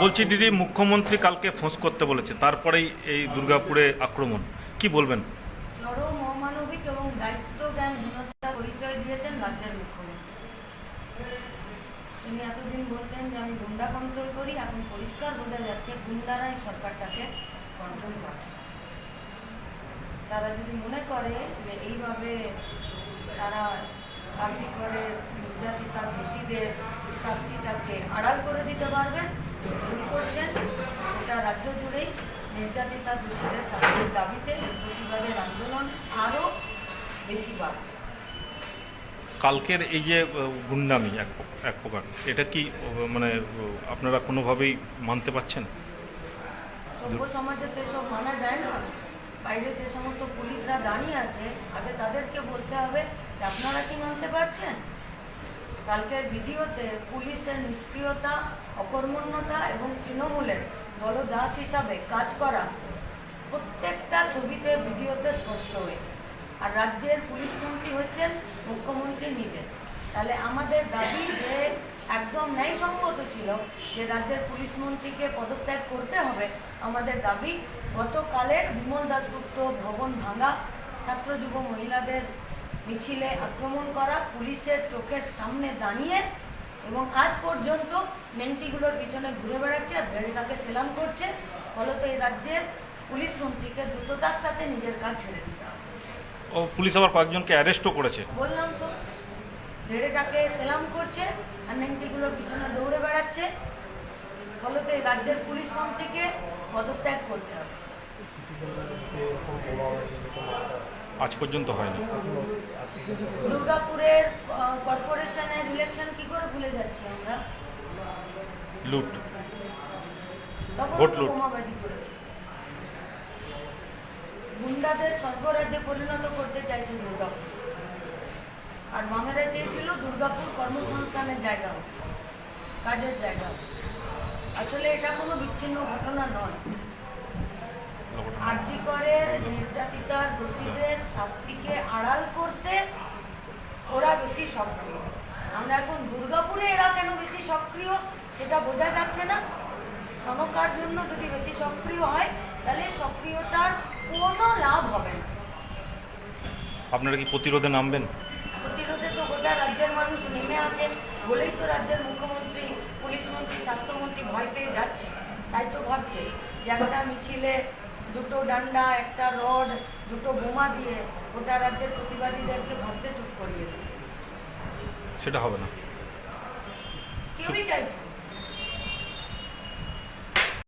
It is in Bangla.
বলছি দিদি, মুখ্যমন্ত্রী কালকে ফোঁস করতে বলেছে, তারপরেই এই দুর্গাপুরে আক্রমণ। কি বলবেন? এবং পরিচয় দিয়েছেন মুখ্যমন্ত্রী। তিনি এতদিন বলতেন যে, আমি গুন্ডা কন্ট্রোল করি, এখন পরিষ্কার বোঝা যাচ্ছে সরকারটাকে তারা যদি মনে করে যে, এইভাবে তারা কার্যি করে নির্যাতিতা দোষীদের শাস্তিটাকে আড়াল করে দিতে পারবেন ভুল করছেন গোটা রাজ্য জুড়েই নির্যাতিতা দোষীদের শাস্তির দাবিতে এই প্রতিবাদের আন্দোলন আরও বেশি বাড়বে। কালকের এই যে গুন্ডামি এক এক প্রকার এটা কি মানে আপনারা কোনোভাবেই মানতে পারছেন? সভ্য সমাজে তো এসব মানা যায় না। বাইরে যে সমস্ত পুলিশরা দাঁড়িয়ে আছে আগে তাদেরকে বলতে হবে আপনারা কি মানতে পারছেন? কালকের ভিডিওতে পুলিশের নিষ্ক্রিয়তা, অকর্মণ্যতা এবং তৃণমূলের দলদাস হিসাবে কাজ করা প্রত্যেকটা ছবিতে ভিডিওতে স্পষ্ট হয়েছে। আর রাজ্যের পুলিশ মন্ত্রী হচ্ছেন মুখ্যমন্ত্রী নিজে। তাহলে আমাদের দাবি যে একদম ন্যায়সঙ্গত ছিল যে রাজ্যের পুলিশ মন্ত্রীকে পদত্যাগ করতে হবে, আমাদের দাবি গতকালের বিমল দাসগুপ্ত ভবন ভাঙা ছাত্র যুব মহিলাদের মিছিলে আক্রমণ করা পুলিশের চোখের সামনে দাঁড়িয়ে এবং আজ পর্যন্ত নেংটিগুলোর পিছনে ঘুরে বেড়াচ্ছে আর তাকে সেলাম করছে। ফলত এই রাজ্যের পুলিশ মন্ত্রীকে দ্রুততার সাথে নিজের কাজ ছেড়ে দিতে হবে। ও পুলিশ আবার কয়েকজনকে অ্যারেস্টও করেছে। বললাম তো ধেড়েটাকে সেলাম করছে আর নেংটিগুলোর পিছনে দৌড়ে বেড়াচ্ছে। ফলত এই রাজ্যের পুলিশ মন্ত্রীকে পদত্যাগ করতে হবে। আজ পর্যন্ত হয়নি। দুর্গাপুরের কর্পোরেশনের ইলেকশন কি করে ভুলে যাচ্ছি আমরা? লুট। ভোট লুট। গুন্ডাদের স্বর্গরাজ্যে পরিণত করতে চাইছে দুর্গাপুর। আর বামেরা চেয়েছিল দুর্গাপুর কর্মসংস্থানের জায়গা কাজের জায়গা আসলে এটা কোনো বিচ্ছিন্ন ঘটনা নয়। আর্জি করে নির্যাতিতার দোষীদের ওরা বেশি সক্রিয়। আমরা এখন দুর্গাপুরে এরা কেন বেশি সক্রিয় সেটা বোঝা যাচ্ছে না। সনকার জন্য যদি বেশি সক্রিয় হয় তাহলে সক্রিয়তার কোনো লাভ হবে না। আপনারা কি প্রতিরোধে নামবেন? প্রতিরোধে তো গোটা রাজ্যের মানুষ নেমে আছে বলেই তো রাজ্যের মুখ্যমন্ত্রী পুলিশ মন্ত্রী স্বাস্থ্যমন্ত্রী ভয় পেয়ে যাচ্ছে। তাই তো ভাবছে যে একটা মিছিলে দুটো ডান্ডা একটা রড দুটো বোমা দিয়ে গোটা রাজ্যের প্রতিবাদীদেরকে ভাবছে চুপ করিয়ে দেবে। সেটা হবে না।